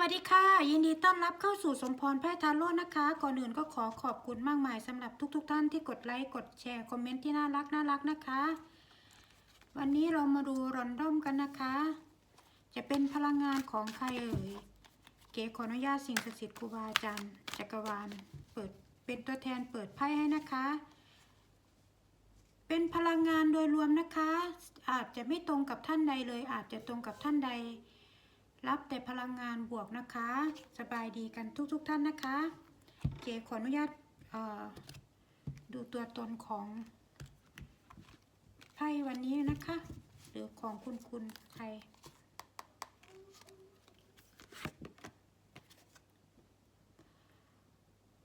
วัสดีค่ะ ยินดีต้อนรับเข้าสู่สมพรแพทย์ทาโร่นะคะ ก่อนอื่นก็ขอขอบคุณมากมายสำหรับทุกๆทท่านที่กดไลค์กดแชร์คอมเมนต์ที่น่ารักน่ารักนะคะ วันนี้เรามาดูรอนดอมกันนะคะ จะเป็นพลังงานของใครเอ่ยเก๋ขออนุญาตสิ่งศักดิ์สิทธิ์ครูบาอาจารย์จักรวาลเปิดเป็นตัวแทนเปิดไพ่ให้นะคะ เป็นพลังงานโดยรวมนะคะ อาจจะไม่ตรงกับท่านใดเลย อาจจะตรงกับท่านใด รับแต่พลังงานบวกนะคะ สบายดีกันทุกๆทท่านนะคะเกขออนุญาตดูตัวตนของไพ่วันนี้นะคะ หรือของคุณคุณใคร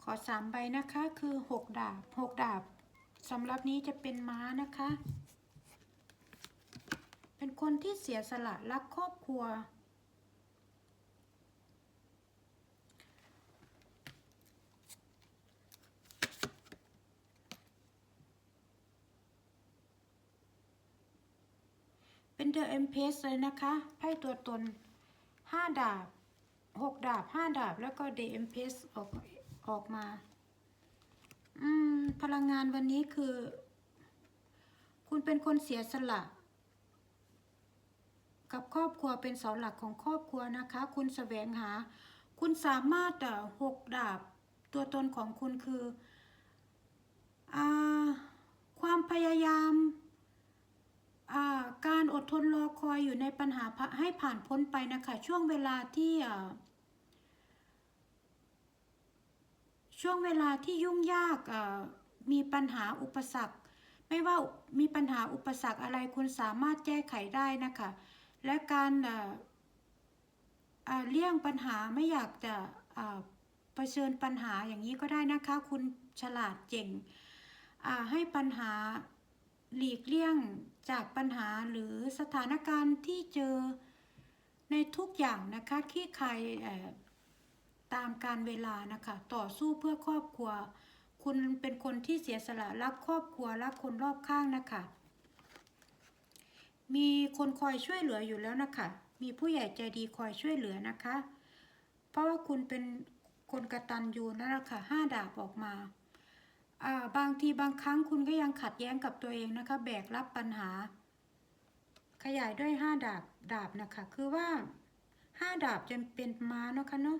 ขอสามใบนะคะคือหกดาบหกดาบสำหรับนี้จะเป็นม้านะคะ เป็นคนที่เสียสละรักครอบครัว เป็นเดอะเอ็มเพสเลยนะคะไพ่ตัวตนห้าดาบหกดาบห้าดาบแล้วก็เดอะเอ็มเพสออกออกมา อืม พลังงานวันนี้คือ คุณเป็นคนเสียสละ กับครอบครัวเป็นเสาหลักของครอบครัวนะคะ คุณแสวงหา คุณสามารถอ่หกดาบ ตัวตนของคุณคืออาความพยายาม การอดทนรอคอยอยู่ในปัญหาพะให้ผ่านพ้นไปนะคะ ช่วงเวลาที่ช่วงเวลาที่ยุ่งยากมีปัญหาอุปสรรค ไม่ว่ามีปัญหาอุปสรรคอะไรคุณสามารถแก้ไขได้นะคะ และการเลี่ยงปัญหาไม่อยากจะเผชิญปัญหาอย่างนี้ก็ได้นะคะ คุณฉลาดเก่งให้ปัญหา หลีกเลี่ยงจากปัญหาหรือสถานการณ์ที่เจอในทุกอย่างนะคะที่ใครตามการเวลานะคะ ต่อสู้เพื่อครอบครัว คุณเป็นคนที่เสียสละรักครอบครัวรักคนรอบข้างนะคะ มีคนคอยช่วยเหลืออยู่แล้วนะคะ มีผู้ใหญ่ใจดีคอยช่วยเหลือนะคะ เพราะว่าคุณเป็นคนกระตันยูนั่นแหละค่ะห้าดาบออกมา บางทีบางครั้งคุณก็ยังขัดแย้งกับตัวเองนะคะ แบกรับปัญหา ขยายด้วยห้าดาบดาบนะคะ คือว่าห้าดาบจะเป็นม้าเนาะคะเนาะ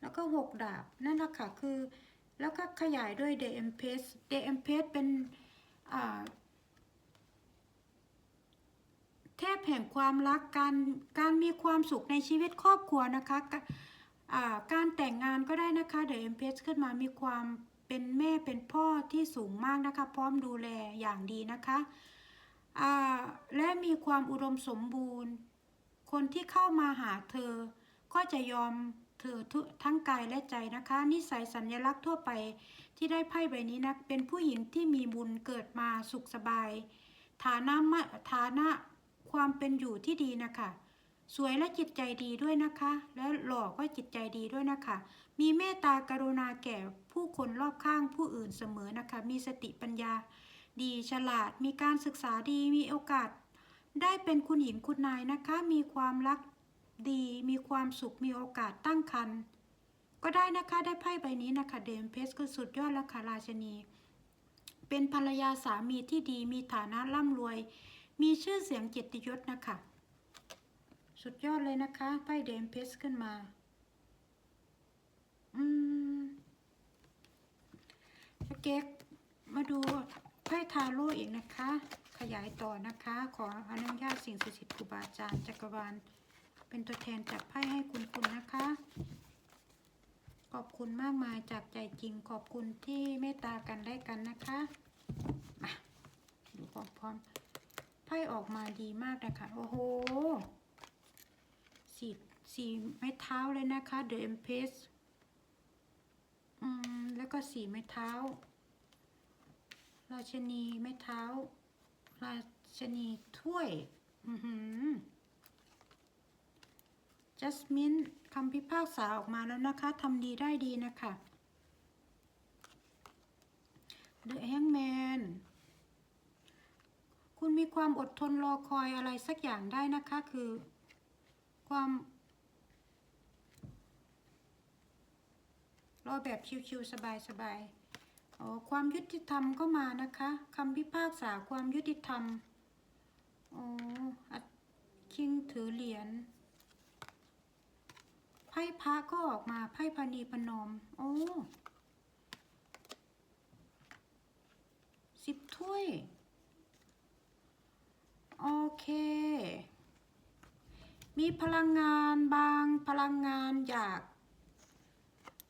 แล้วก็หกดาบนั่นแหละค่ะคือ แล้วก็ขยายด้วยเดเอ็มเพสเดเอ็มเพสเป็นอ่าเทพแห่งความรักการการมีความสุขในชีวิตครอบครัวนะคะ การแต่งงานก็ได้นะคะเดี๋ยวเอ็มเพสขึ้นมามีความเป็นแม่เป็นพ่อที่สูงมากนะคะ พร้อมดูแลอย่างดีนะคะและมีความอุดมสมบูรณ์ คนที่เข้ามาหาเธอ ก็จะยอมเธอทั้งกายและใจนะคะ นิสัยสัญลักษณ์ทั่วไปที่ได้ไพ่ใบนี้นะเป็นผู้หญิงที่มีบุญเกิดมาสุขสบาย ฐานะมะฐานะความเป็นอยู่ที่ดีนะคะ สวยและจิตใจดีด้วยนะคะ และหล่อก็จิตใจดีด้วยนะคะ มีเมตตากรุณาแก่ผู้คนรอบข้างผู้อื่นเสมอนะคะ มีสติปัญญา ดีฉลาด มีการศึกษาดีมีโอกาส ได้เป็นคุณหญิงคุณนายนะคะ มีความรักดี มีความสุขมีโอกาสตั้งครรภ์ก็ได้นะคะได้ไพ่ใบนี้นะคะเดมเพสก็สุดยอดแล้วค่ะราชนี เป็นภรรยาสามีที่ดีมีฐานะร่ำรวย มีชื่อเสียงเกียรติยศนะคะ สุดยอดเลยนะคะไพ่เดมเพสขึ้นมา อืมเก๊กมาดูไพ่ทาโร่อีกนะคะ ขยายต่อนะคะ ขออนุญาตสิ่งศักดิ์สิทธิ์ครูบาอาจารย์จักรวาลเป็นตัวแทนจากไพ่ให้คุณคุณนะคะ ขอบคุณมากมายจากใจจริงขอบคุณที่เมตตากันได้กันนะคะมาดูพร้อมๆไพ่ออกมาดีมากนะคะ โอ้โห สีสีไม้เท้าเลยนะคะ The Empress อืม แล้วก็สี่ไม้เท้า ราชนีไม้เท้า ราชนีถ้วย อือหือจัสมินคำพิพากษาออกมาแล้วนะคะทำดีได้ดีนะคะ The Hangman คุณมีความอดทนรอคอยอะไรสักอย่างได้นะคะคือ ความรอแบบชิวๆสบายๆอ๋อความยุติธรรมก็มานะคะคำพิพากษาความยุติธรรมอ๋ออคิงถือเหรียญไพ่พระก็ออกมาไพ่พานีปนมโอ้สิบถ้วย โอเค มีพลังงานบางพลังงานอยาก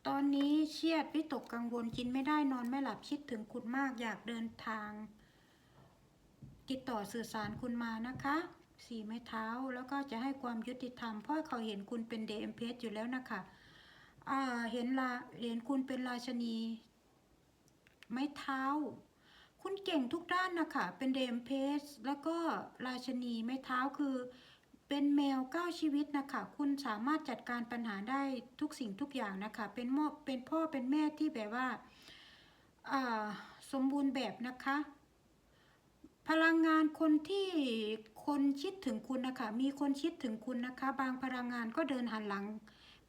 ตอนนี้เครียดวิตกกังวลกินไม่ได้นอนไม่หลับคิดถึงคุณมากอยากเดินทาง ติดต่อสื่อสารคุณมานะคะสี่ไม้เท้าแล้วก็จะให้ความยุติธรรม เพราะเขาเห็นคุณเป็นเดมเพสอยู่แล้วนะคะเห็นลาเห็นคุณเป็นราชนี ไม้เท้า คุณเก่งทุกด้านนะคะเป็นเดมเพสแล้วก็ราชนีไม้เท้าคือ เป็นแมวเก้าชีวิตนะคะ คุณสามารถจัดการปัญหาได้ทุกสิ่งทุกอย่างนะคะ เป็นมอบเป็นพ่อเป็นแม่ที่แบบว่าอ่าสมบูรณ์แบบนะคะ พลังงานคนที่คนคิดถึงคุณนะคะ มีคนคิดถึงคุณนะคะ บางพลังงานก็เดินหันหลัง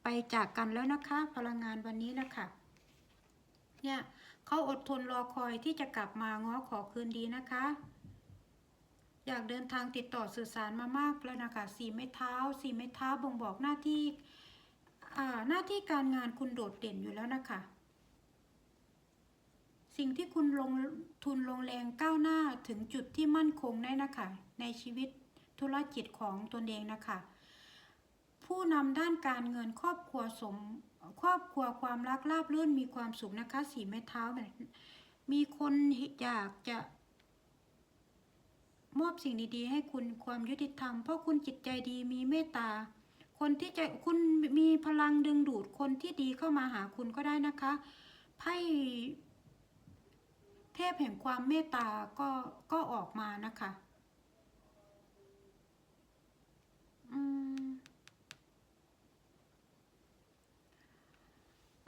ไปจากกันแล้วนะคะ พลังงานวันนี้นะคะเนี่ยเขาอดทนรอคอยที่จะกลับมาง้อขอคืนดีนะคะ อยากเดินทางติดต่อสื่อสารมามากแล้วนะคะสี่ไม้เท้า สี่ไม้เท้าบ่งบอกหน้าที่อ่าหน้าที่การงานคุณโดดเด่นอยู่แล้วนะคะ สิ่งที่คุณลงทุนลงแรงก้าวหน้าถึงจุดที่มั่นคงได้นะคะ ในชีวิตธุรกิจของตนเองนะคะ ผู้นำด้านการเงินครอบครัวสมครอบครัวความรักราบรื่นมีความสุขนะคะ สีไม้เท้าแบบมีคนอยากจะ มอบสิ่งดีๆ ให้คุณความยุติธรรม เพราะคุณจิตใจดีมีเมตตา คนที่จะคุณมีพลังดึงดูดคนที่ดีเข้ามาหาคุณก็ได้นะคะไพ่เทพแห่งความเมตตาก็ก็ออกมานะคะ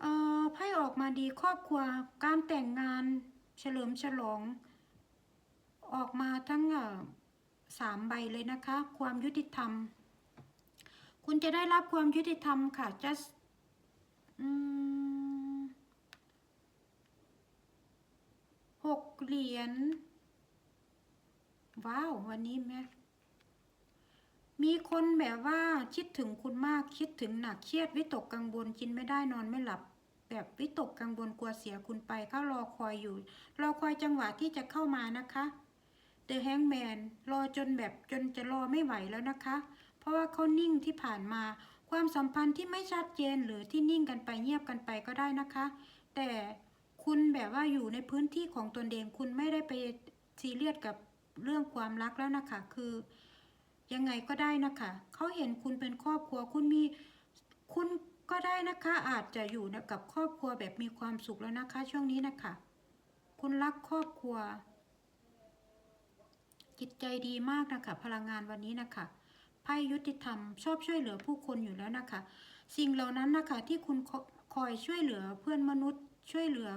เออไพ่ออกมาดีครอบครัวการแต่งงานเฉลิมฉลอง ออกมาทั้งสามใบเลยนะคะ ความยุติธรรม คุณจะได้รับความยุติธรรมค่ะ just หกเหรียญ ว้าว วันนี้แม่มีคนแบบว่าคิดถึงคุณมากคิดถึงหนักเครียดวิตกกังวลกินไม่ได้นอนไม่หลับ แบบวิตกกังวลกลัวเสียคุณไปเขารอคอยอยู่ รอคอยจังหวะที่จะเข้ามานะคะ The Hangman รอจนแบบจนจะรอไม่ไหวแล้วนะคะ เพราะว่าเขานิ่งที่ผ่านมา ความสัมพันธ์ที่ไม่ชัดเจนหรือที่นิ่งกันไปเงียบกันไปก็ได้นะคะ แต่คุณแบบว่าอยู่ในพื้นที่ของตนเองคุณไม่ได้ไปซีเรียสกับเรื่องความรักแล้วนะคะ คือยังไงก็ได้นะคะ เขาเห็นคุณเป็นครอบครัวคุณมีคุณก็ได้นะคะ อาจจะอยู่กับครอบครัวแบบมีความสุขแล้วนะคะ ช่วงนี้นะคะ คุณรักครอบครัว จิตใจดีมากนะคะ พลังงานวันนี้นะคะไพ่ยุติธรรม ชอบช่วยเหลือผู้คนอยู่แล้วนะคะ สิ่งเหล่านั้นนะคะที่คุณคคอยช่วยเหลือเพื่อนมนุษย์ช่วยเหลือ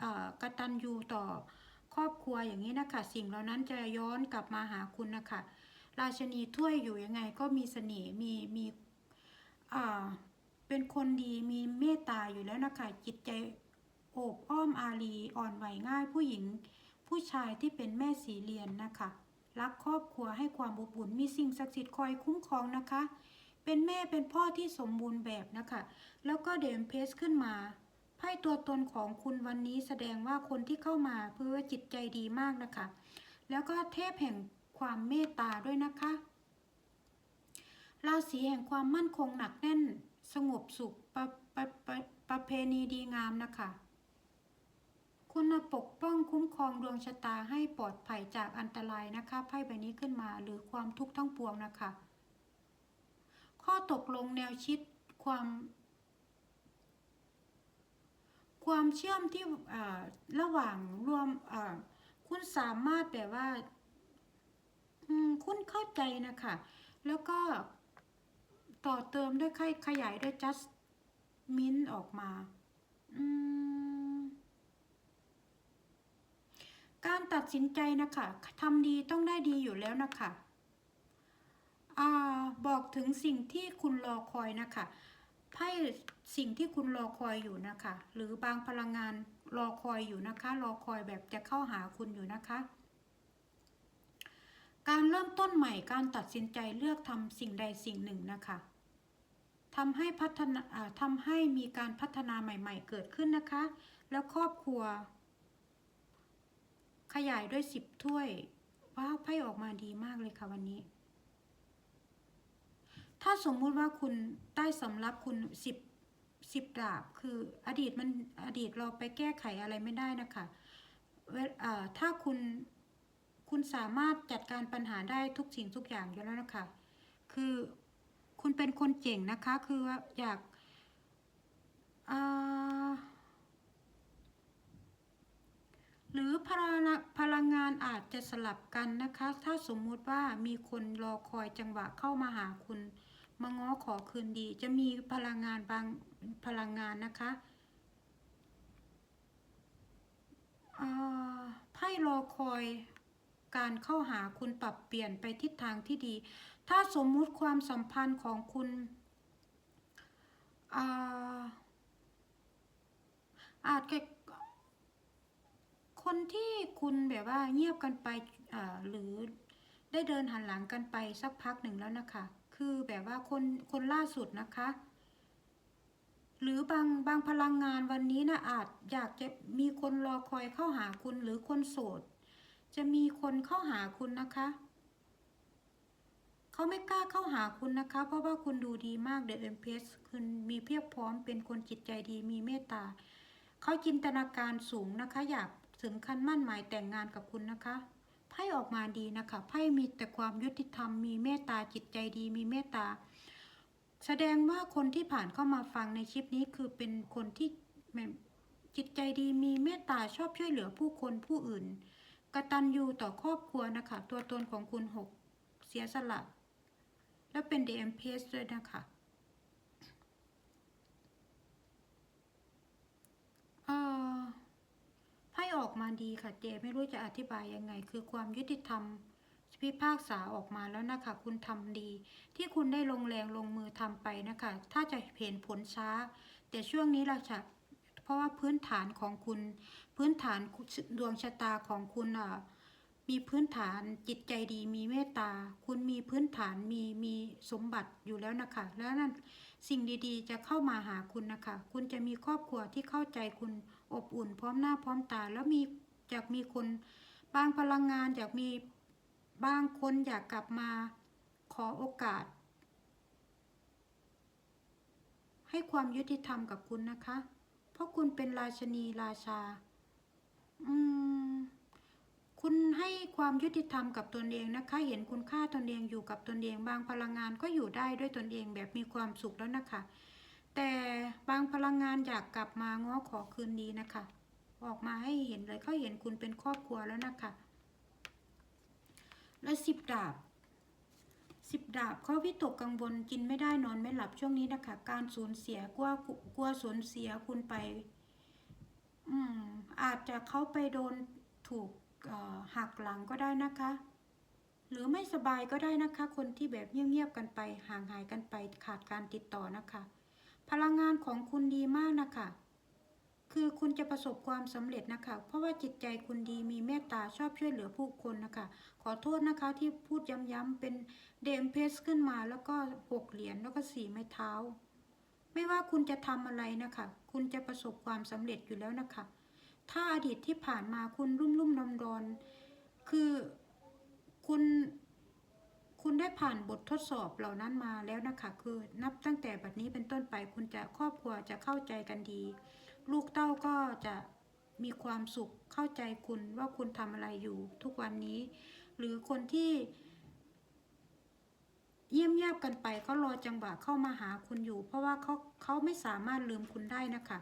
เออกตัญญูต่อครอบครัวอย่างนี้นะคะ สิ่งเหล่านั้นจะย้อนกลับมาหาคุณนะคะ ราชนีถ้วยอยู่ยังไงก็มีเสน่ห์มีมีเป็นคนดีมีเมตตาอยู่แล้วนะคะ จิตใจโอบอ้อมอารีอ่อนไหวง่ายผู้หญิง ผู้ชายที่เป็นแม่สีเรียนนะคะ รักครอบครัวให้ความอบอุ่นมีสิ่งศักดิ์สิทธิ์คอยคุ้มครองนะคะ เป็นแม่เป็นพ่อที่สมบูรณ์แบบนะคะ แล้วก็เดมเพสขึ้นมาไพ่ตัวตนของคุณวันนี้แสดงว่าคนที่เข้ามาเพื่อจิตใจดีมากนะคะ แล้วก็เทพแห่งความเมตตาด้วยนะคะ ราศีแห่งความมั่นคงหนักแน่น สงบสุขประประประประเพณีดีงามนะคะ คุณปกป้องคุ้มครองดวงชะตาให้ปลอดภัยจากอันตรายนะคะไพ่ใบนี้ขึ้นมาหรือความทุกข์ทั้งปวงนะคะ ข้อตกลงแนวคิดความความเชื่อมที่ระหว่างรวมคุณสามารถแบบว่าคุณเข้าใจนะคะ แล้วก็ต่อเติมด้วยขยขยายด้วย just mint ออกมา อืม การตัดสินใจนะคะทำดีต้องได้ดีอยู่แล้วนะคะอาบอกถึงสิ่งที่คุณรอคอยนะคะไพ่สิ่งที่คุณรอคอยอยู่นะคะ หรือบางพลังงานรอคอยอยู่นะคะ รอคอยแบบจะเข้าหาคุณอยู่นะคะ การเริ่มต้นใหม่การตัดสินใจเลือกทำสิ่งใดสิ่งหนึ่งนะคะทำให้พัฒนาทำให้มีการพัฒนาใหม่ ๆ เกิดขึ้นนะคะ แล้วครอบครัว ขยายด้วยสิบถ้วย ว้าวไพ่ออกมาดีมากเลยค่ะวันนี้ ถ้าสมมุติว่าคุณใต้สำรับคุณสิบสิบดาบ คืออดีตมันอดีตเราไปแก้ไขอะไรไม่ได้นะคะเวอ่าถ้าคุณคุณสามารถจัดการปัญหาได้ทุกสิ่งทุกอย่างอยู่แล้วนะคะ คือคุณเป็นคนเก่งนะคะ คือว่าอยากอ่า หรือพลังพลังงานอาจจะสลับกันนะคะ ถ้าสมมุติว่ามีคนรอคอยจังหวะเข้ามาหาคุณ มาง้อขอคืนดี จะมีพลังงานบางพลังงานนะคะไพ่รอคอยการเข้าหาคุณปรับเปลี่ยนไปทิศทางที่ดี ถ้าสมมุติความสัมพันธ์ของคุณอาอาจจะ คนที่คุณแบบว่าเงียบกันไปหรือได้เดินหันหลังกันไปสักพักหนึ่งแล้วนะคะ คือแบบว่าคนคนล่าสุดนะคะ หรือบางบางพลังงานวันนี้นะอาจอยากจะมีคนรอคอยเข้าหาคุณหรือคนโสด จะมีคนเข้าหาคุณนะคะเขาไม่กล้าเข้าหาคุณนะคะ เพราะว่าคุณดูดีมากเดอะเอ็มเพสคุณมีเพียบพร้อมเป็นคนจิตใจดีมีเมตตาเขาจินตนาการสูงนะคะ อยาก ถึงขั้นมั่นหมายแต่งงานกับคุณนะคะไพ่ออกมาดีนะคะไพ่มีแต่ความยุติธรรมมีเมตตาจิตใจดี มีเมตตา แสดงว่าคนที่ผ่านเข้ามาฟังในคลิปนี้คือเป็นคนที่จิตใจดีมีเมตตาชอบช่วยเหลือผู้คนผู้อื่นกตัญญูต่อครอบครัวนะคะ ตัวตนของคุณหกเสียสละ และเป็นเดมเพสด้วยนะคะ เอ่อไพ่ ออกมาดีค่ะเจไม่รู้จะอธิบายยังไง คือความยุติธรรมพิพากษาออกมาแล้วนะคะ คุณทำดี ที่คุณได้ลงแรงลงมือทำไปนะคะ ถ้าจะเห็นผลช้า แต่ช่วงนี้เราจะเพราะว่าพื้นฐานของคุณ พื้นฐานดวงชะตาของคุณอะมีพื้นฐานจิตใจดีมีเมตตา คุณมีพื้นฐานมีมีสมบัติอยู่แล้วนะคะ แล้วนั่นสิ่งดีๆ จะเข้ามาหาคุณนะคะ คุณจะมีครอบครัวที่เข้าใจคุณ อบอุ่น พร้อมหน้าพร้อมตา แล้วมีอยากมีคนบางพลังงานอยากมีบางคนอยากกลับมาขอโอกาส ให้ความยุติธรรมกับคุณนะคะ เพราะคุณเป็นราชนีราชา อืม คุณให้ความยุติธรรมกับตนเองนะคะ เห็นคุณค่าตนเองอยู่กับตนเอง บางพลังงานก็อยู่ได้ด้วยตนเองแบบมีความสุขแล้วนะคะ แต่บางพลังงานอยากกลับมาง้อขอคืนดีนะคะ ออกมาให้เห็นเลยเขาเห็นคุณเป็นครอบครัวแล้วนะคะ และสิบดาบสิบดาบเขาวิตกกังวลกินไม่ได้นอนไม่หลับช่วงนี้นะคะ การสูญเสียกลัวกลัวสูญเสียคุณไป อืม อาจจะเขาไปโดนถูกหักหลังก็ได้นะคะ หรือไม่สบายก็ได้นะคะ คนที่แบบเงียบๆกันไป ห่างหายกันไปขาดการติดต่อนะคะ พลังงานของคุณดีมากนะคะ คือคุณจะประสบความสำเร็จนะคะ เพราะว่าจิตใจคุณดีมีเมตตาชอบช่วยเหลือผู้คนนะคะ ขอโทษนะคะที่พูดย้ำๆเป็นเดมเพสขึ้นมาแล้วก็หกเหรียญแล้วก็สี่ไม้เท้า ไม่ว่าคุณจะทำอะไรนะคะ คุณจะประสบความสำเร็จอยู่แล้วนะคะ ถ้าอดีตที่ผ่านมาคุณรุ่มรุ่มดอนดอนคือคุณ คุณได้ผ่านบททดสอบเหล่านั้นมาแล้วนะคะ คือนับตั้งแต่บัดนี้เป็นต้นไป คุณจะครอบครัวจะเข้าใจกันดี ลูกเต้าก็จะมีความสุขเข้าใจคุณว่าคุณทำอะไรอยู่ทุกวันนี้ หรือคนที่เยี่ยมยียบกันไปเขารอจังหวะเข้ามาหาคุณอยู่ เพราะว่าเขาเขาไม่สามารถลืมคุณได้นะคะ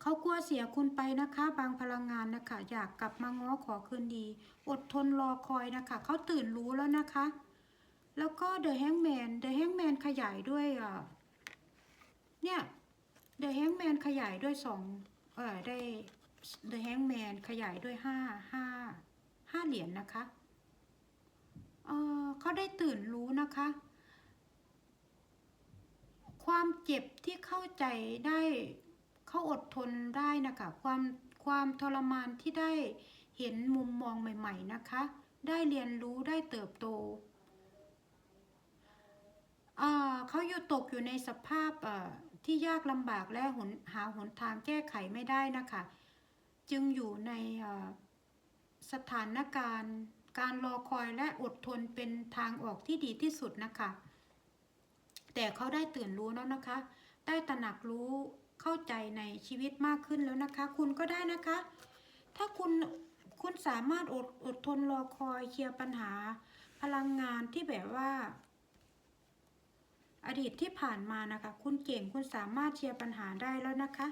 เขากลัวเสียคุณไปนะคะ บางพลังงานนะคะ อยากกลับมาง้อขอคืนดี อดทนรอคอยนะคะ เขาตื่นรู้แล้วนะคะ แล้วก็เดอะแฮงแมนเดอะแฮงแมนขยายด้วยเนี่ยเดอะแฮงแมนขยายด้วยสองเออได้ The Hangman ขยายด้วยห้าห้าห้าเหรียญนะคะเออเขาได้ตื่นรู้นะคะ ความเจ็บที่เข้าใจได้ เขาอดทนได้นะคะ ความความทรมานที่ได้เห็นมุมมองใหม่ ๆนะคะ ได้เรียนรู้ได้เติบโตเขาอยู่ตกอยู่ในสภาพที่ยากลำบากและหนหาหนทางแก้ไขไม่ได้นะคะ จึงอยู่ในสถานการณ์ การรอคอยและอดทนเป็นทางออกที่ดีที่สุดนะคะ แต่เขาได้ตื่นรู้แล้วนะคะ ได้ตระหนักรู้ เข้าใจในชีวิตมากขึ้นแล้วนะคะ คุณก็ได้นะคะ ถ้าคุณคุณสามารถอดอดทนรอคอยเคลียร์ปัญหา พลังงานที่แบบว่า อดีตที่ผ่านมานะคะ คุณเก่งคุณสามารถเคลียร์ปัญหาได้แล้วนะคะ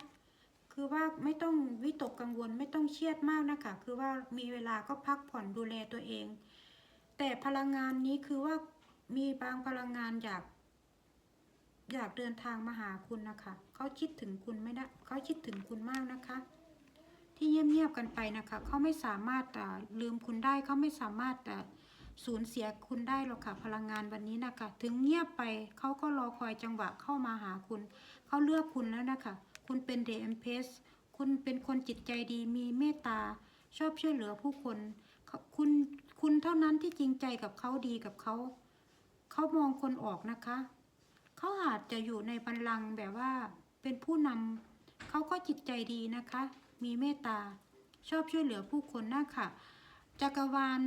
คือว่าไม่ต้องวิตกกังวลไม่ต้องเครียดมากนะคะ คือว่ามีเวลาก็พักผ่อนดูแลตัวเอง แต่พลังงานนี้คือว่ามีบางพลังงานอยาก อยากเดินทางมาหาคุณนะคะ เขาคิดถึงคุณไม่ได้เขาคิดถึงคุณมากนะคะ ที่เงียบๆกันไปนะคะ เขาไม่สามารถลืมคุณได้เขาไม่สามารถสูญเสียคุณได้หรอกค่ะ พลังงานวันนี้นะคะ ถึงเงียบไปเขาก็รอคอยจังหวะเข้ามาหาคุณ เขาเลือกคุณแล้วนะคะ คุณเป็นเดมเพสคุณเป็นคนจิตใจดีมีเมตตา ชอบช่วยเหลือผู้คน คุณคุณเท่านั้นที่จริงใจกับเขาดีกับเขา เขามองคนออกนะคะ เขาอาจจะอยู่ในบัลลังก์แบบว่าเป็นผู้นำเขาก็จิตใจดีนะคะ มีเมตตา ชอบช่วยเหลือผู้คนนะคะจักรวาล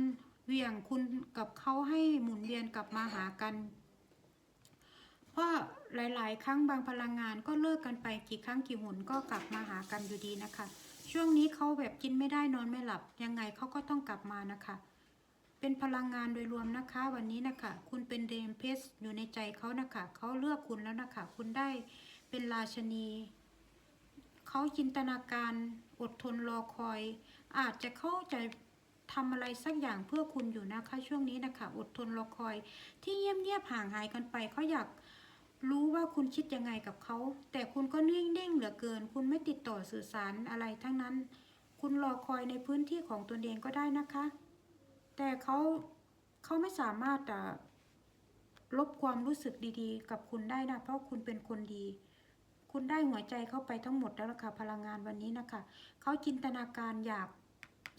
เหวี่ยงคุณกับเขาให้หมุนเวียนกลับมาหากัน เพราะหลาย ๆ ครั้งบางพลังงานก็เลิกกันไปกี่ครั้งกี่หนก็กลับมาหากันอยู่ดีนะคะ ช่วงนี้เขาแบบกินไม่ได้นอนไม่หลับ ยังไงเขาก็ต้องกลับมานะคะ เป็นพลังงานโดยรวมนะคะ วันนี้นะคะ คุณเป็นเดมเพสอยู่ในใจเขานะคะเขาเลือกคุณแล้วนะคะ คุณได้เป็นราชนีเขาจินตนาการอดทนรอคอย อาจจะเข้าใจทำอะไรสักอย่างเพื่อคุณอยู่นะคะ ช่วงนี้นะคะ อดทนรอคอย ที่เงียบๆห่างหายกันไปเขาอยากรู้ว่าคุณคิดยังไงกับเขา แต่คุณก็นิ่งๆเหลือเกิน คุณไม่ติดต่อสื่อสารอะไรทั้งนั้น คุณรอคอยในพื้นที่ของตนเองก็ได้นะคะ แต่เขาเขาไม่สามารถอะลบความรู้สึกดีๆ กับคุณได้นะ เพราะคุณเป็นคนดี คุณได้หัวใจเข้าไปทั้งหมดแล้วล่ะค่ะพลังงานวันนี้นะคะเขาจินตนาการอยาก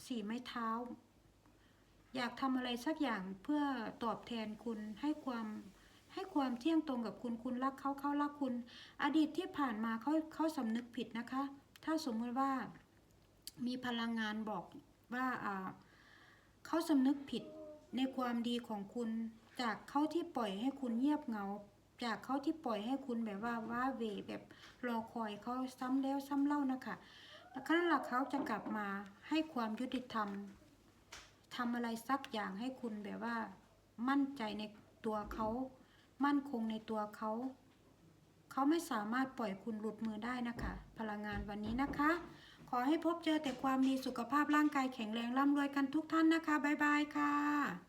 สี่ไม้เท้า อยากทำอะไรสักอย่างเพื่อตอบแทนคุณให้ความให้ความเที่ยงตรงกับคุณคุณรักเขาเขารักคุณ อดีตที่ผ่านมาเขาเขาสำนึกผิดนะคะ ถ้าสมมติว่ามีพลังงานบอกว่าอ่า เขาสำนึกผิดในความดีของคุณ จากเขาที่ปล่อยให้คุณเงียบเหงา จากเขาที่ปล่อยให้คุณแบบว่าว้าเวแบบรอคอยเขาซ้ำแล้วซ้ำเล่านะคะแล้วครั้นหลักเขาจะกลับมาให้ความยุติธรรมทำอะไรสักอย่างให้คุณแบบว่า มั่นใจในตัวเขา มั่นคงในตัวเขาเขาไม่สามารถปล่อยคุณหลุดมือได้นะคะ พลังงานวันนี้นะคะ ขอให้พบเจอแต่ความดีสุขภาพร่างกายแข็งแรงร่ำรวยกันทุกท่านนะคะ บ๊ายบายค่ะ